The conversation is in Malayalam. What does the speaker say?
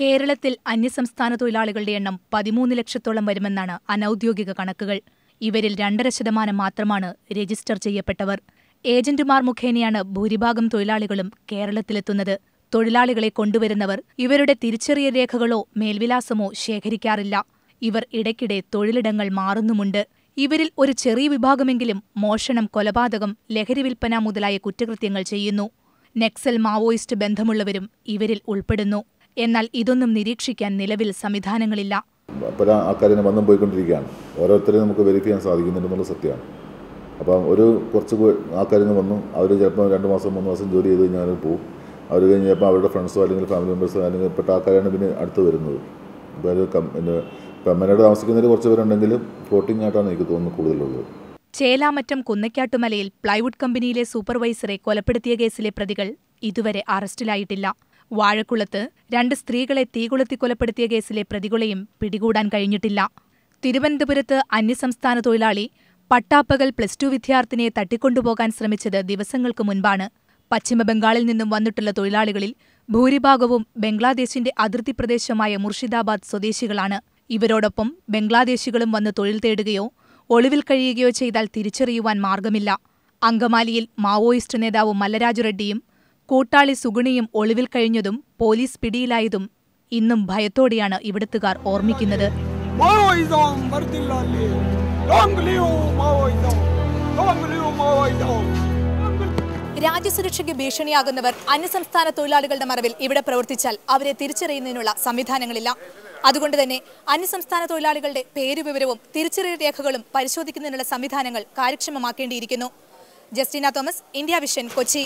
കേരളത്തിൽ അന്യസംസ്ഥാന തൊഴിലാളികളുടെ എണ്ണം പതിമൂന്ന് ലക്ഷത്തോളം വരുമെന്നാണ് അനൌദ്യോഗിക കണക്കുകൾ. ഇവരിൽ രണ്ടര ശതമാനം മാത്രമാണ് രജിസ്റ്റർ ചെയ്യപ്പെട്ടവർ. ഏജന്റുമാർ മുഖേനയാണ് ഭൂരിഭാഗം തൊഴിലാളികളും കേരളത്തിലെത്തുന്നത്. തൊഴിലാളികളെ കൊണ്ടുവരുന്നവർ ഇവരുടെ തിരിച്ചറിയ രേഖകളോ മേൽവിലാസമോ ശേഖരിക്കാറില്ല. ഇവർ ഇടയ്ക്കിടെ തൊഴിലിടങ്ങൾ മാറുന്നുമുണ്ട്. ഇവരിൽ ഒരു ചെറിയ വിഭാഗമെങ്കിലും മോഷണം കൊലപാതകം ലഹരി വിൽപ്പന മുതലായ കുറ്റകൃത്യങ്ങൾ ചെയ്യുന്നു. നെക്സൽ മാവോയിസ്റ്റ് ബന്ധമുള്ളവരും ഇവരിൽ ഉൾപ്പെടുന്നു. എന്നാൽ ഇതൊന്നും നിരീക്ഷിക്കാൻ നിലവിൽ സംവിധാനങ്ങളില്ല. പല ആൾക്കാരിനെ വന്നും പോയിക്കൊണ്ടിരിക്കുകയാണ്. ഓരോരുത്തരെയും നമുക്ക് വെരിഫൈ ചെയ്യാൻ സാധിക്കുന്നുണ്ടെന്നുള്ള സത്യമാണ്. അപ്പം ഒരു കുറച്ച് ആൾക്കാരിൽ നിന്ന് വന്നു. അവർ ചിലപ്പോൾ രണ്ട് മാസം മൂന്ന് മാസം ജോലി ചെയ്ത് കഴിഞ്ഞാൽ പോകും അവർ കഴിഞ്ഞ് ചിലപ്പോൾ അവരുടെ ഫ്രണ്ട്സോ അല്ലെങ്കിൽ ഫാമിലി മെമ്പേഴ്സോ അല്ലെങ്കിൽ പെട്ട ആൾക്കാരാണ് പിന്നെ അടുത്ത് വരുന്നത്. അപ്പോൾ അത് പിന്നെ പെമ്മനോട് താമസിക്കുന്നവർ കുറച്ച് പേരുണ്ടെങ്കിലും ഫ്ലോട്ടിംഗ് ആയിട്ടാണ് എനിക്ക് തോന്നുന്നത് കൂടുതലുള്ളത്. ചേലാമറ്റം കുന്നക്കാട്ടുമലയിൽ പ്ലൈവുഡ് കമ്പനിയിലെ സൂപ്പർവൈസറെ കൊലപ്പെടുത്തിയ കേസിലെ പ്രതികൾ ഇതുവരെ അറസ്റ്റിലായിട്ടില്ല. വാഴക്കുളത്ത് രണ്ട് സ്ത്രീകളെ തീകൊളുത്തി കൊലപ്പെടുത്തിയ കേസിലെ പ്രതികളെയും പിടികൂടാൻ കഴിഞ്ഞിട്ടില്ല. തിരുവനന്തപുരത്ത് അന്യസംസ്ഥാന തൊഴിലാളി പട്ടാപ്പകൽ പ്ലസ് ടു വിദ്യാർത്ഥിനിയെ തട്ടിക്കൊണ്ടുപോകാൻ ശ്രമിച്ചത് ദിവസങ്ങൾക്ക് മുൻപാണ്. പശ്ചിമബംഗാളിൽ നിന്നും വന്നിട്ടുള്ള തൊഴിലാളികളിൽ ഭൂരിഭാഗവും ബംഗ്ലാദേശിന്റെ അതിർത്തി പ്രദേശമായ മുർഷിദാബാദ് സ്വദേശികളാണ്. ഇവരോടൊപ്പം ബംഗ്ലാദേശികളും വന്ന് തൊഴിൽ തേടുകയോ ഒളിവിൽ കഴിയുകയോ ചെയ്താൽ തിരിച്ചറിയുവാൻ മാർഗമില്ല. അങ്കമാലിയിൽ മാവോയിസ്റ്റ് നേതാവ് മല്ലരാജു റെഡ്ഡിയും കൂട്ടാളി സുഗുണിയും ഒളിവിൽ കഴിഞ്ഞതും പോലീസ് പിടിയിലായതും ഇന്നും ഭയത്തോടെയാണ് ഇവിടുത്തുകാർ ഓർമ്മിക്കുന്നത്. രാജ്യസുരക്ഷയ്ക്ക് ഭീഷണിയാകുന്നവർ അന്യസംസ്ഥാന തൊഴിലാളികളുടെ മറവിൽ ഇവിടെ പ്രവർത്തിച്ചാൽ അവരെ തിരിച്ചറിയുന്നതിനുള്ള സംവിധാനങ്ങളില്ല. അതുകൊണ്ട് തന്നെ അന്യസംസ്ഥാന തൊഴിലാളികളുടെ പേരുവിവരവും തിരിച്ചറിയൽ രേഖകളും പരിശോധിക്കുന്നതിനുള്ള സംവിധാനങ്ങൾ കാര്യക്ഷമമാക്കേണ്ടിയിരിക്കുന്നു. Justina Thomas India Vision Kochi.